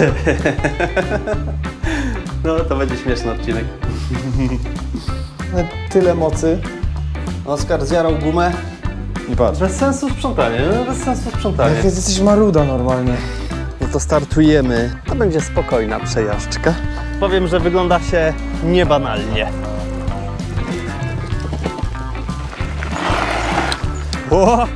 No, to będzie śmieszny odcinek. Tyle mocy. Oskar zjarał gumę. Nie patrz. Bez sensu sprzątanie, no, bez sensu sprzątanie. Jak jesteś maruda normalnie. No to startujemy. To będzie spokojna przejażdżka. Powiem, że wygląda się niebanalnie. O!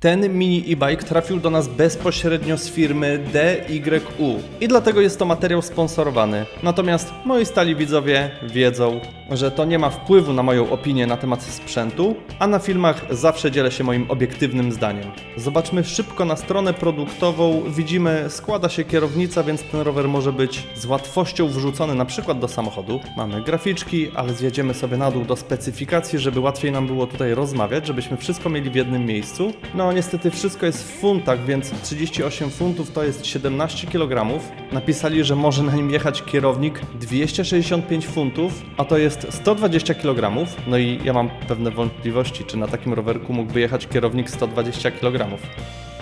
Ten mini e-bike trafił do nas bezpośrednio z firmy DYU i dlatego jest to materiał sponsorowany. Natomiast moi stali widzowie wiedzą, że to nie ma wpływu na moją opinię na temat sprzętu, a na filmach zawsze dzielę się moim obiektywnym zdaniem. Zobaczmy szybko na stronę produktową. Widzimy, składa się kierownica, więc ten rower może być z łatwością wrzucony na przykład do samochodu. Mamy graficzki, ale zjedziemy sobie na dół do specyfikacji, żeby łatwiej nam było tutaj rozmawiać, żebyśmy wszystko mieli w jednym miejscu. No niestety wszystko jest w funtach, więc 38 funtów to jest 17 kg. Napisali, że może na nim jechać kierownik 265 funtów, a to jest 120 kg. No i ja mam pewne wątpliwości, czy na takim rowerku mógłby jechać kierownik 120 kg.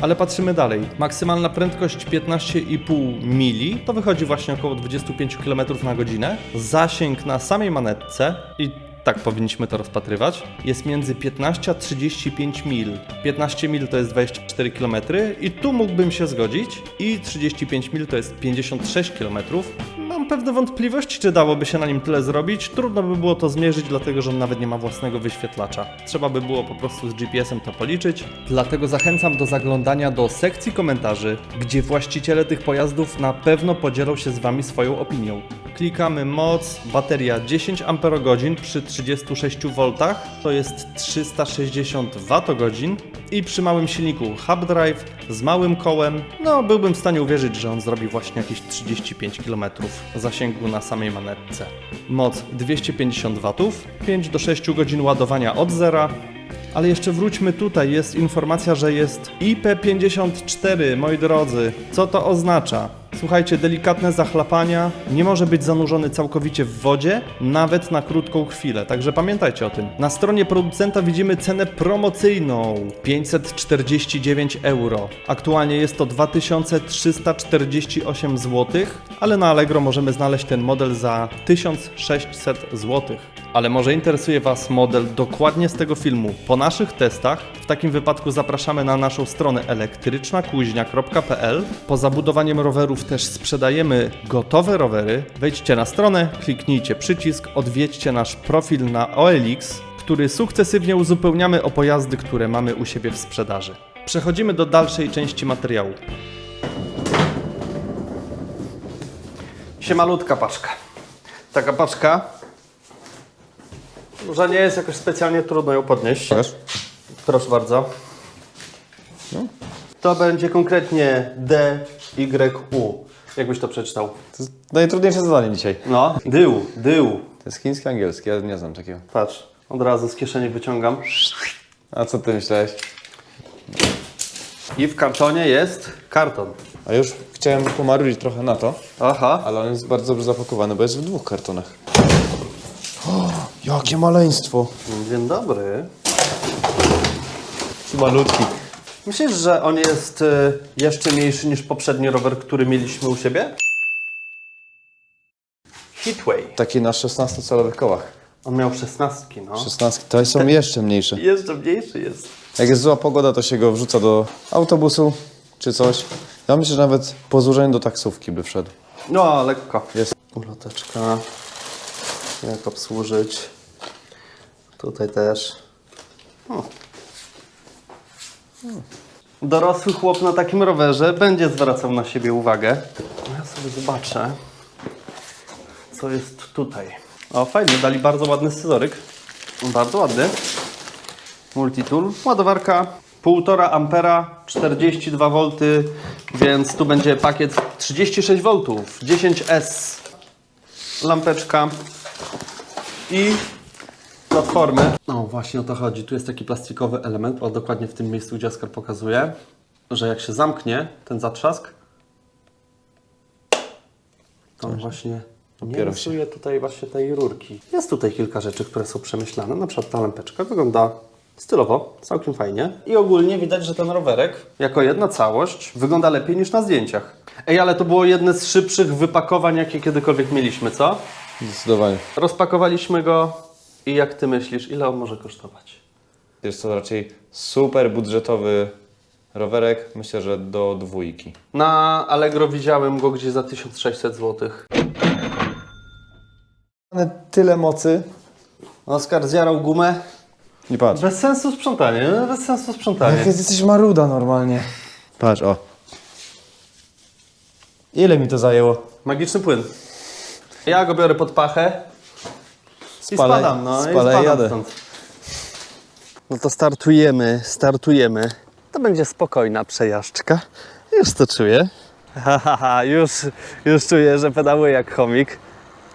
Ale patrzymy dalej. Maksymalna prędkość 15,5 mili, to wychodzi właśnie około 25 km na godzinę. Zasięg na samej manetce i tak powinniśmy to rozpatrywać, jest między 15 a 35 mil. 15 mil to jest 24 km i tu mógłbym się zgodzić i 35 mil to jest 56 km. Mam pewne wątpliwości, czy dałoby się na nim tyle zrobić. Trudno by było to zmierzyć, dlatego że on nawet nie ma własnego wyświetlacza. Trzeba by było po prostu z GPS-em to policzyć. Dlatego zachęcam do zaglądania do sekcji komentarzy, gdzie właściciele tych pojazdów na pewno podzielą się z Wami swoją opinią. Klikamy moc, bateria 10 Ah przy 36 V, to jest 360 Wh i przy małym silniku Hub Drive z małym kołem, no byłbym w stanie uwierzyć, że on zrobi właśnie jakieś 35 km zasięgu na samej manetce. Moc 250 W, 5 do 6 godzin ładowania od zera, ale jeszcze wróćmy tutaj, jest informacja, że jest IP54, moi drodzy. Co to oznacza? Słuchajcie, delikatne zachlapania, nie może być zanurzony całkowicie w wodzie, nawet na krótką chwilę, także pamiętajcie o tym. Na stronie producenta widzimy cenę promocyjną 549 euro. Aktualnie jest to 2348 zł, ale na Allegro możemy znaleźć ten model za 1600 zł. Ale może interesuje Was model dokładnie z tego filmu. Po naszych testach, w takim wypadku zapraszamy na naszą stronę elektrycznakuźnia.pl. Po zabudowaniem rowerów też sprzedajemy gotowe rowery. Wejdźcie na stronę, kliknijcie przycisk, odwiedźcie nasz profil na OLX, który sukcesywnie uzupełniamy o pojazdy, które mamy u siebie w sprzedaży. Przechodzimy do dalszej części materiału. Siemalutka paczka. Taka paczka, że nie jest jakoś specjalnie trudno ją podnieść. Pokaż. Proszę bardzo. To będzie konkretnie DYU. Jakbyś to przeczytał? To jest najtrudniejsze zadanie dzisiaj. No, dył, dył. To jest chiński, angielski, ja nie znam takiego. Patrz, od razu z kieszeni wyciągam. A co ty myślałeś? I w kartonie jest karton. A już chciałem pomarudzić trochę na to, Aha. ale on jest bardzo dobrze zapakowany, bo jest w dwóch kartonach. O, jakie maleństwo! Dzień dobry. Malutki. Myślisz, że on jest y, jeszcze mniejszy niż poprzedni rower, który mieliśmy u siebie? Hitway. Taki na 16-calowych kołach. On miał szesnastki, no. 16, to są jeszcze mniejsze. Jeszcze mniejszy jest. Jak jest zła pogoda, to się go wrzuca do autobusu czy coś. Ja myślę, że nawet po złożeniu do taksówki by wszedł. No, lekko. Jest. Uloteczka. Jak obsłużyć. Tutaj też. O. Dorosły chłop na takim rowerze będzie zwracał na siebie uwagę. Ja sobie zobaczę, co jest tutaj. O, fajnie, dali bardzo ładny scyzoryk. Bardzo ładny. Multitool. Ładowarka 1,5 ampera, 42 V, więc tu będzie pakiet 36 V, 10S. Lampeczka i platformy. No właśnie o to chodzi. Tu jest taki plastikowy element, o dokładnie w tym miejscu, gdzie Oskar pokazuje, że jak się zamknie ten zatrzask, to on właśnie nie Opiera się. rysuje tutaj właśnie tej rurki. Jest tutaj kilka rzeczy, które są przemyślane. Na przykład ta lampeczka wygląda Stylowo, całkiem fajnie. I ogólnie widać, że ten rowerek, jako jedna całość, wygląda lepiej niż na zdjęciach. Ej, ale to było jedne z szybszych wypakowań, jakie kiedykolwiek mieliśmy, co? Zdecydowanie. Rozpakowaliśmy go i jak ty myślisz, ile on może kosztować? Jest to raczej super budżetowy rowerek. Myślę, że do dwójki. Na Allegro widziałem go gdzieś za 1600 zł. Tyle mocy. Oskar zjarał gumę. Nie patrz. Bez sensu sprzątanie, no, bez sensu sprzątanie. Jak jesteś maruda normalnie. Patrz, o. Ile mi to zajęło? Magiczny płyn. Ja go biorę pod pachę i Spalaj- spadam, no spalaj i spadam jadę. stąd. No to startujemy, startujemy. To będzie spokojna przejażdżka. Już to czuję. Ha, ha, ha, już, już czuję, że pedałuję jak chomik.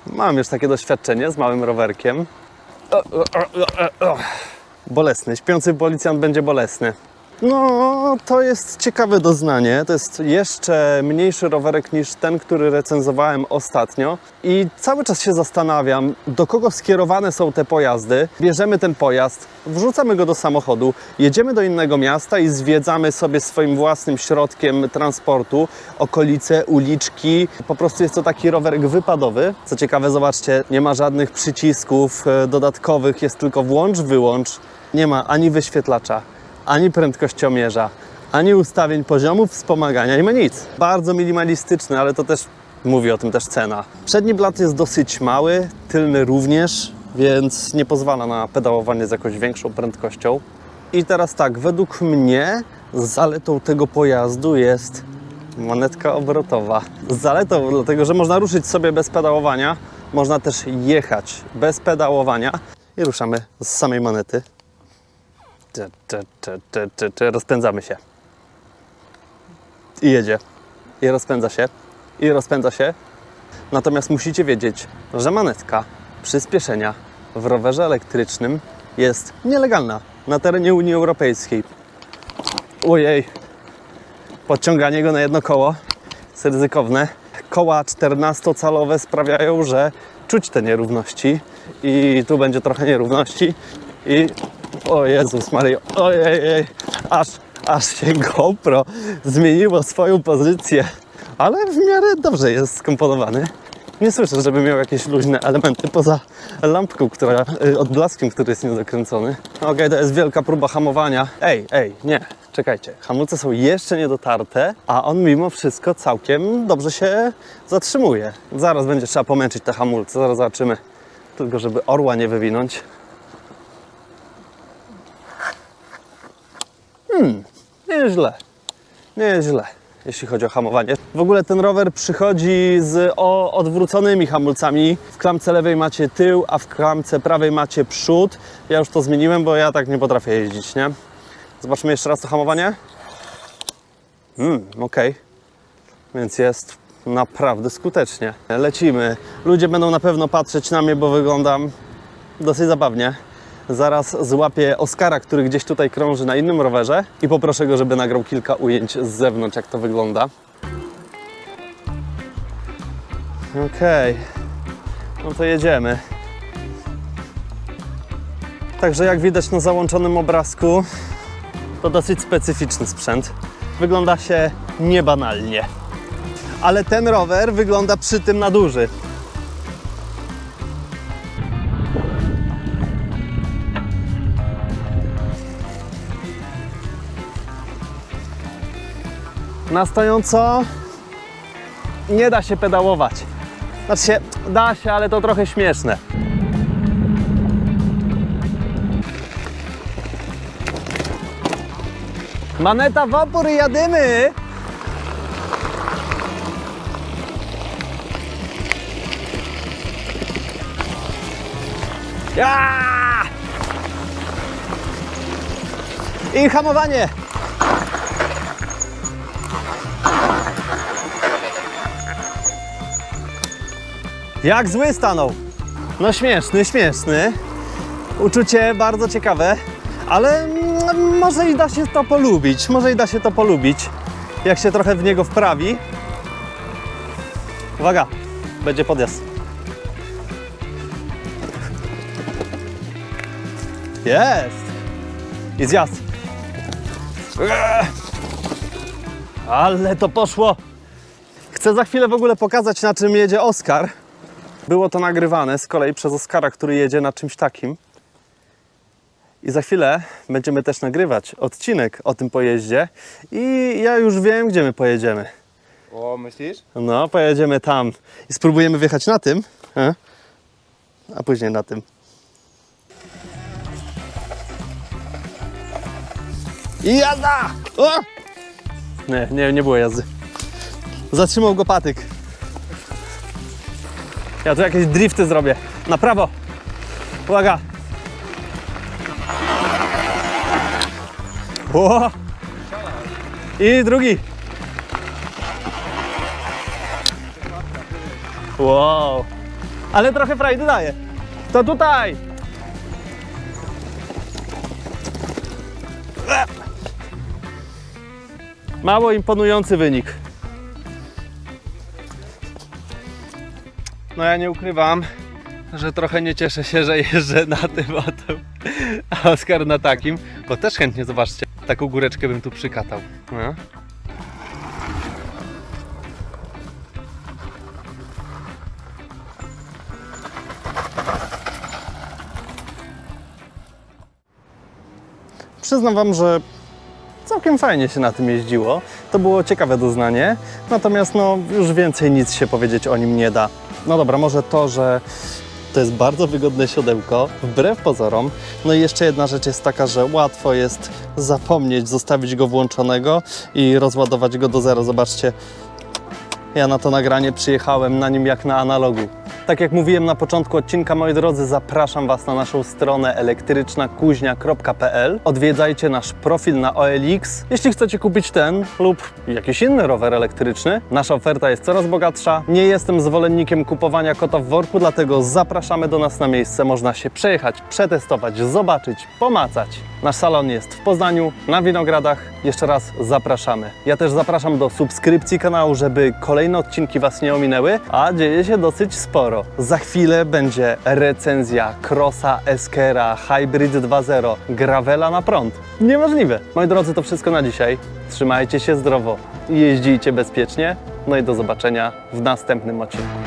Mam już takie doświadczenie z małym rowerkiem. O, o, o, o, o. Bolesny, śpiący policjant będzie bolesny. No, to jest ciekawe doznanie. To jest jeszcze mniejszy rowerek niż ten, który recenzowałem ostatnio. I cały czas się zastanawiam, do kogo skierowane są te pojazdy. Bierzemy ten pojazd, wrzucamy go do samochodu, jedziemy do innego miasta i zwiedzamy sobie swoim własnym środkiem transportu okolice, uliczki. Po prostu jest to taki rowerek wypadowy. Co ciekawe, zobaczcie, nie ma żadnych przycisków e, dodatkowych, jest tylko włącz, wyłącz. Nie ma ani wyświetlacza, ani prędkościomierza, ani ustawień poziomu wspomagania, nie ma nic. Bardzo minimalistyczny, ale to też mówi o tym też cena. Przedni blat jest dosyć mały, tylny również, więc nie pozwala na pedałowanie z jakąś większą prędkością. I teraz tak, według mnie zaletą tego pojazdu jest monetka obrotowa. Zaletą, dlatego że można ruszyć sobie bez pedałowania, można też jechać bez pedałowania i ruszamy z samej monety. Rozpędzamy się. I jedzie. I rozpędza się. I rozpędza się. Natomiast musicie wiedzieć, że manetka przyspieszenia w rowerze elektrycznym jest nielegalna na terenie Unii Europejskiej. Ojej, podciąganie go na jedno koło jest ryzykowne. Koła 14-calowe sprawiają, że czuć te nierówności i tu będzie trochę nierówności i o Jezus Mario, ojej, aż, aż się GoPro zmieniło swoją pozycję, ale w miarę dobrze jest skomponowany. Nie słyszę, żeby miał jakieś luźne elementy poza lampką, która, y, odblaskiem, który jest niedokręcony. Okej, to jest wielka próba hamowania. Ej, ej, nie, czekajcie. Hamulce są jeszcze niedotarte, a on mimo wszystko całkiem dobrze się zatrzymuje. Zaraz będzie trzeba pomęczyć te hamulce, zaraz zobaczymy. Tylko żeby orła nie wywinąć. Hmm, nie jest źle. Nie jest źle, jeśli chodzi o hamowanie. W ogóle ten rower przychodzi z o, odwróconymi hamulcami. W klamce lewej macie tył, a w klamce prawej macie przód. Ja już to zmieniłem, bo ja tak nie potrafię jeździć, nie? Zobaczmy jeszcze raz to hamowanie. Hmm, okej. Więc jest naprawdę skutecznie. Lecimy. Ludzie będą na pewno patrzeć na mnie, bo wyglądam dosyć zabawnie. Zaraz złapię Oskara, który gdzieś tutaj krąży na innym rowerze i poproszę go, żeby nagrał kilka ujęć z zewnątrz, jak to wygląda. Okej, no to jedziemy. Także jak widać na załączonym obrazku, to dosyć specyficzny sprzęt. Wygląda się niebanalnie. Ale ten rower wygląda przy tym na duży. Na stojąco nie da się pedałować. Znaczy się, da się, ale to trochę śmieszne. Maneta wapór i jadymy! Ja! I hamowanie! Jak zły stanął. No śmieszny, śmieszny. Uczucie bardzo ciekawe, ale mm, może i da się to polubić. Może i da się to polubić, jak się trochę w niego wprawi. Uwaga, będzie podjazd. Jest! I zjazd. Ale to poszło. Chcę za chwilę w ogóle pokazać, na czym jedzie Oskar. Było to nagrywane z kolei przez Oskara, który jedzie na czymś takim. I za chwilę będziemy też nagrywać odcinek o tym pojeździe. I ja już wiem, gdzie my pojedziemy. O, myślisz? No, pojedziemy tam i spróbujemy wjechać na tym, e? a później na tym. I jazda! O! Nie, nie, nie było jazdy. Zatrzymał go patyk. Ja tu jakieś drifty zrobię. Na prawo. Uwaga. O! I drugi. Wow. Ale trochę frajdy daje. To tutaj. Mało imponujący wynik. No ja nie ukrywam, że trochę nie cieszę się, że jeżdżę na tym a Oskar na takim, bo też chętnie, zobaczcie, taką góreczkę bym tu przykatał. No. Przyznam Wam, że całkiem fajnie się na tym jeździło. To było ciekawe doznanie. Natomiast no, już więcej nic się powiedzieć o nim nie da. No dobra, może to, że to jest bardzo wygodne siodełko, wbrew pozorom. No i jeszcze jedna rzecz jest taka, że łatwo jest zapomnieć, zostawić go włączonego i rozładować go do zera. Zobaczcie, ja na to nagranie przyjechałem na nim jak na analogu. Tak jak mówiłem na początku odcinka, moi drodzy, zapraszam Was na naszą stronę elektrycznakuźnia.pl. Odwiedzajcie nasz profil na OLX. Jeśli chcecie kupić ten lub jakiś inny rower elektryczny, nasza oferta jest coraz bogatsza. Nie jestem zwolennikiem kupowania kota w worku, dlatego zapraszamy do nas na miejsce. Można się przejechać, przetestować, zobaczyć, pomacać. Nasz salon jest w Poznaniu, na Winogradach. Jeszcze raz zapraszamy. Ja też zapraszam do subskrypcji kanału, żeby kolejne odcinki Was nie ominęły, a dzieje się dosyć Za chwilę będzie recenzja Crossa Eskera Hybrid 2.0 Gravela na prąd. Niemożliwe. Moi drodzy, to wszystko na dzisiaj. Trzymajcie się zdrowo, jeździcie bezpiecznie, no i do zobaczenia w następnym odcinku.